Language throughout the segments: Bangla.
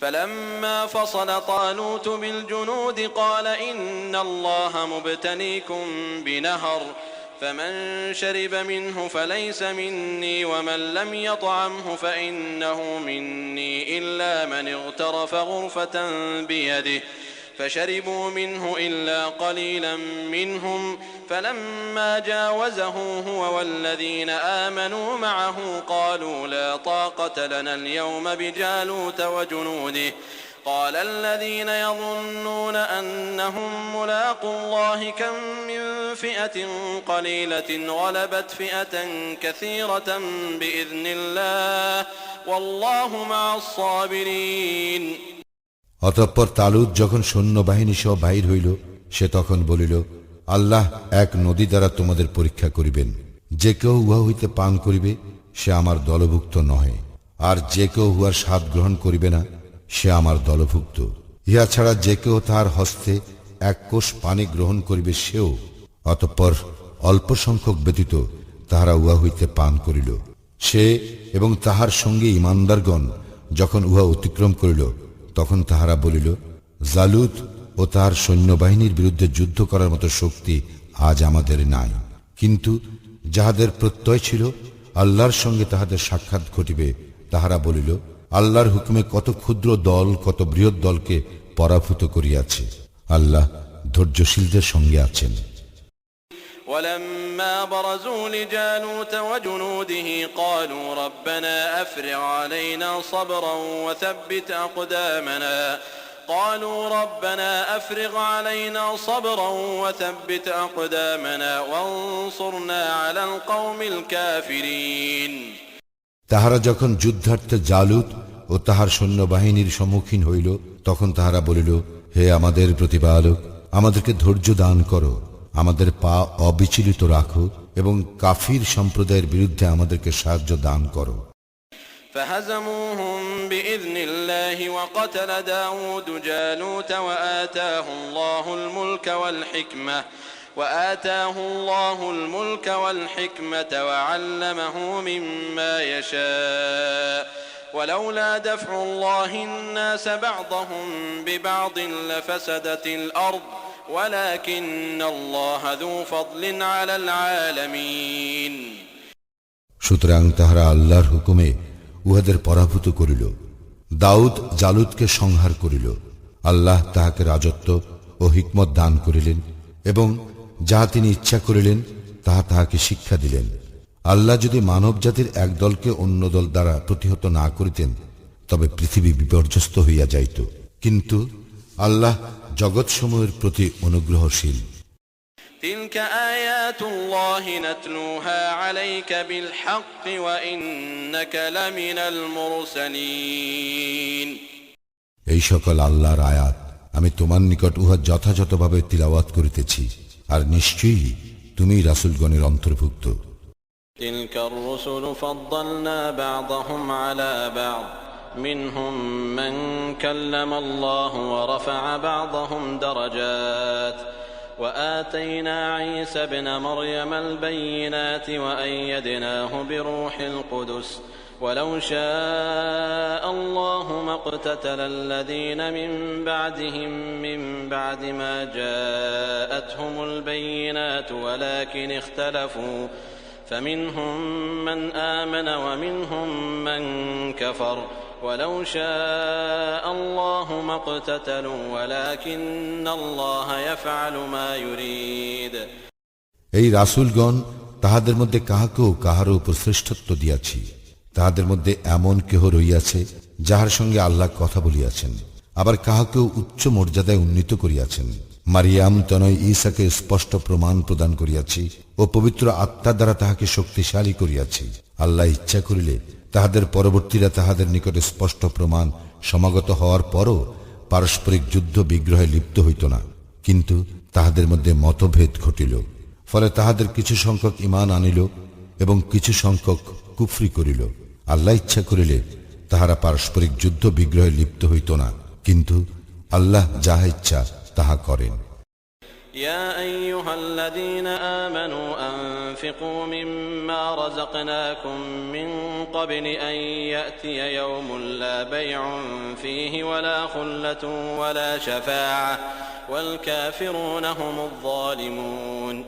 فلما فصل طالوت بالجنود قال إن الله مبتليكم بنهر فمن شرب منه فليس مني ومن لم يطعمه فإنه مني إلا من اغترف غرفة بيده فشربوا منه إلا قليلا منهم فلما جاوزه هو والذين آمنوا معه قالوا لا طاقة لنا اليوم بجالوت وجنوده قال الذين يظنون أنهم ملاقوا الله كم من فئة قليلة غلبت فئة كثيرة بإذن الله والله مع الصابرين অতঃপর তালুদ যখন সৈন্যবাহিনী সহ বাহির হইল, সে তখন বলিল, আল্লাহ এক নদী দ্বারা তোমাদের পরীক্ষা করিবেন। যে কেউ উহা হইতে পান করিবে, সে আমার দলভুক্ত নহে। আর যে কেউ উহার স্বাদ গ্রহণ করিবে না, সে আমার দলভুক্ত। ইহা ছাড়া যে কেউ তাহার হস্তে এক কোষ পানি গ্রহণ করিবে সেও। অতঃপর অল্প সংখ্যক ব্যতীত তাহারা উহা হইতে পান করিল। সে এবং তাহার সঙ্গে ইমানদারগণ যখন উহা অতিক্রম করিল তখন তাহারা বলিল জালুত ও তাহার সৈন্যবাহিনীর বিরুদ্ধে যুদ্ধ করার মতো শক্তি আজ আমাদের নাই। কিন্তু যাহাদের প্রত্যয় ছিল, আল্লাহর সঙ্গে তাহাদের সাক্ষাৎ ঘটিবে। তাহারা বলিল, আল্লাহর হুকুমে কত ক্ষুদ্র দল, কত বৃহৎ দলকে পরাভূত করিয়াছে। আল্লাহ ধৈর্যশীলদের সঙ্গে আছেন। ولما برزوا لجالوت وجنوده قالوا ربنا افرغ علينا صبرا وثبت اقدامنا قالوا ربنا افرغ علينا صبرا وثبت اقدامنا وانصرنا على القوم الكافرين তাহারা যখন যুদ্ধার্থে জালুত ও তাহার সৈন্যবাহিনীর সম্মুখীন হইল তখন তাহারা বলিল হে আমাদের প্রতিপালক আমাদেরকে ধৈর্য দান করো আমাদের পা অবিচলিত রাখো এবং কাফির সম্প্রদায়ের বিরুদ্ধে আমাদেরকে সাহায্য দান করো فهزموهم بإذن الله وقتل داود جالوت وآتاه الله الملك والحكمة وآتاه الله الملك والحكمة وعلمه مما يشاء ولولا دفع الله الناس بعضهم ببعض لفسدت الأرض সুতরাং তাহারা আল্লাহর হুকুমে উহাদের পরাভূত করিল। দাউদ জালুদকে সংহার করিল। আল্লাহ তাহাকে রাজত্ব ও হিকমত দান করিলেন এবং যাহা তিনি ইচ্ছা করিলেন, তাহা তাহাকে শিক্ষা দিলেন। আল্লাহ যদি মানব জাতির এক দলকে অন্য দল দ্বারা প্রতিহত না করিতেন, তবে পৃথিবী বিপর্যস্ত হইয়া যাইত। কিন্তু আল্লাহ জগৎসমূহের প্রতি অনুগ্রহশীল تلك آيات الله نتلوها عليك بالحق وإنك لمن المرسلين এই সকল আল্লাহর আয়াত আমি তোমার নিকট উহা যথাযথভাবে তিলাওয়াত করিতেছি আর নিশ্চয়ই তুমি রাসুলগণের অন্তর্ভুক্ত تلك الرسل فضلنا بعضهم على بعض منهم من كلم الله ورفع بعضهم درجات. وآتينا عيسى ابن مريم البينات وأيدناه بروح القدس. ولو شاء الله ما اقتتل الذين من بعدهم من بعد ما جاءتهم البينات ولكن اختلفوا. فمنهم من آمن ومنهم من كفر. ولو شاء الله ما اقتتلوا ولكن الله يفعل ما يريد এই রাসূলগণ তাহাদের মধ্যে কাহাকেও কাহারও উপর শ্রেষ্ঠত্ব দিয়াছি তাহাদের মধ্যে এমন কেহ রইয়াছে যাহার সঙ্গে আল্লাহ কথা বলিয়াছেন আবার কাহাকেও উচ্চ মর্যাদায় উন্নীত করিয়াছেন মারিয়াম তনয় ঈসাকে স্পষ্ট প্রমাণ প্রদান করিয়াছি ও পবিত্র আত্মা দ্বারা তাহাকে শক্তিশালী করিয়াছি আল্লাহ ইচ্ছা করিলে তাহাদের পরবর্তীরা তাহাদের নিকটে স্পষ্ট প্রমাণ সমাগত হওয়ার পরও পারস্পরিক যুদ্ধ বিগ্রহে লিপ্ত হইত না। কিন্তু তাহাদের মধ্যে মতভেদ ঘটিল। ফলে তাহাদের কিছু সংখ্যক ইমান আনিল এবং কিছু সংখ্যক কুফরি করিল। আল্লাহ ইচ্ছা করিলে তাহারা পারস্পরিক যুদ্ধ বিগ্রহে লিপ্ত হইত না। কিন্তু আল্লাহ যাহা ইচ্ছা, তাহা করেন। يا أيها الذين آمنوا أنفقوا مما رزقناكم من قبل أن يأتي يوم لا بيع فيه ولا خلة ولا شفاعة والكافرون هم الظالمون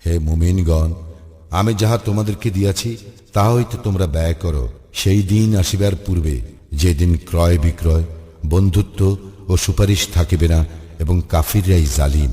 হে মুমিনগণ আমি যাহা তোমাদেরকে দিয়াছি তাহা হইতে তোমরা ব্যয় করো সেই দিন আসিবার পূর্বে যেদিন ক্রয় বিক্রয় বন্ধুত্ব ও সুপারিশ থাকিবে না এবং কাফিররাই জালিম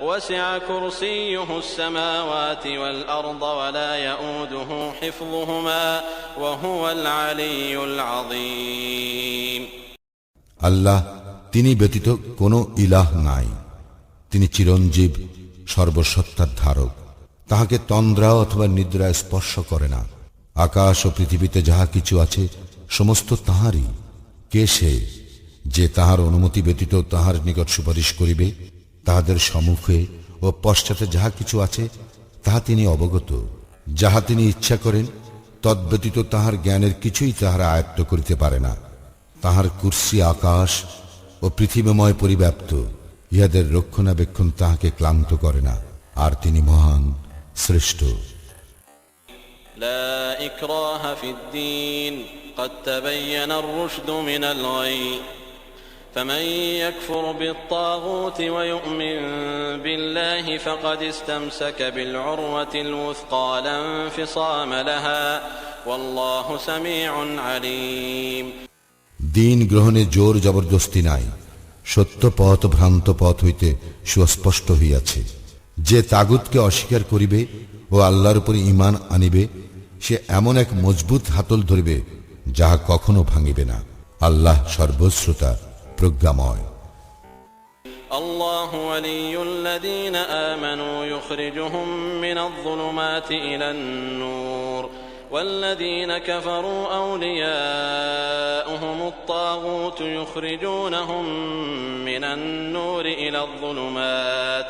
وسع كرسيه السماوات والأرض ولا يؤوده حفظهما وهو العلي العظيم আল্লাহ তিনি ব্যতীত কোনো ইলাহ নাই তিনি চিরঞ্জীব সর্বসত্তার ধারক তাহাকে তন্দ্রা অথবা নিদ্রা স্পর্শ করে না আকাশ ও পৃথিবীতে যাহা কিছু আছে সমস্ত তাহারই কে সে যে তাহার অনুমতি ব্যতীত তাহার নিকট সুপারিশ করিবে তাহাদের সম্মুখে ও পশ্চাতে যাহা কিছু আছে তাহা তিনি অবগত যাহা তিনি ইচ্ছা করেন তদ্ব্যতীত তাহার জ্ঞানের কিছুই তাহারা আয়ত্ত করিতে পারে না তাহার কুর্সি আকাশ ও পৃথিবীময় পরিব্যাপ্ত ইহাদের রক্ষণাবেক্ষণ তাহাকে ক্লান্ত করে না আর তিনি মহান শ্রেষ্ঠ لا إكراه في الدين قد تبين الرشد من الغي فمن يكفر بالطاغوت ويؤمن بالله فقد استمسك بالعروة الوثقى لا انفصام لها والله سميع عليم দিন গ্রহণে জোর জবরদস্তি নাই সত্য পথ ভ্রান্ত পথ হইতে সুস্পষ্ট হইয়াছে যে তাগুতকে অস্বীকার করিবে ও আল্লাহর উপর ইমান আনিবে সে এমন এক মজবুত হাতল ধরিবে যাহা কখনো ভাঙিবে না আল্লাহ সর্বশ্রোতা প্রজ্ঞাময় الله ولي الذين آمنوا يخرجهم من الظلمات إلى النور والذين كفروا أولياؤهم الطاغوت يخرجونهم من النور إلى الظلمات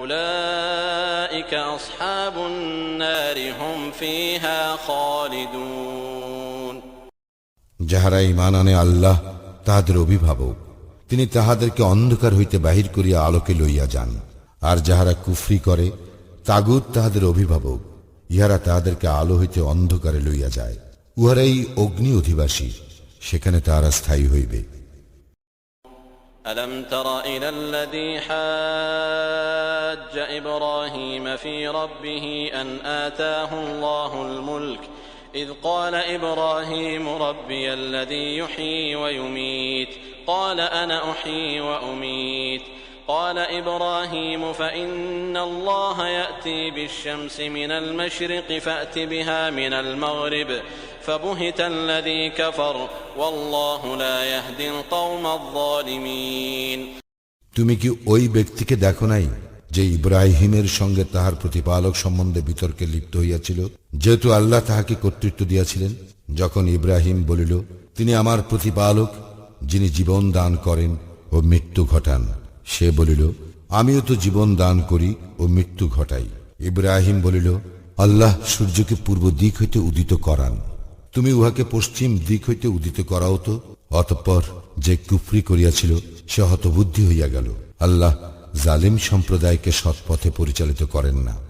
أولئك أصحاب النار هم فيها خالدون যাহারা ইমান আনে আল্লাহ তাহাদের অভিভাবক তিনি তাহাদেরকে অন্ধকার হইতে বাহির করিয়া আলোকে লইয়া যান আর যাহারা কুফরি করে তাগুত তাহাদের অভিভাবক ইহারা তাহাদেরকে আলো হইতে অন্ধকারে লইয়া যায় উহারাই অগ্নি অধিবাসী সেখানে তাহারা স্থায়ী হইবে ألم تر إلى الذي حاج إبراهيم في ربه أن آتاه الله الملك إذ قال إبراهيم ربي الذي يحيي ويميت قال أنا أحيي وأميت قال إبراهيم فإن الله يأتي بالشمس من المشرق فأت بها من المغرب فبهت الذي كفر والله لا يهدي القوم الظالمين তুমি কি ওই ব্যক্তিকে দেখো নাই যে ইব্রাহিমের সঙ্গে তাহার প্রতিপালক সম্বন্ধে বিতর্কে লিপ্ত হইয়াছিল যেহেতু আল্লাহ তাহাকে কর্তৃত্ব দিয়াছিলেন যখন ইব্রাহিম বলিল তিনি আমার প্রতিপালক যিনি জীবন দান করেন ও মৃত্যু ঘটান, সে বলিল, আমিও তো জীবন দান করি ও মৃত্যু ঘটাই। ইব্রাহিম বলিল, আল্লাহ সূর্যকে পূর্ব দিক হইতে উদিত করান। তুমি উহাকে পশ্চিম দিক হইতে উদিত করাও তো? অতঃপর যে কুফরি করিয়াছিল, সে হতবুদ্ধি হইয়া গেল। আল্লাহ জালিম সম্প্রদায়কে সৎপথে পরিচালিত করেন না।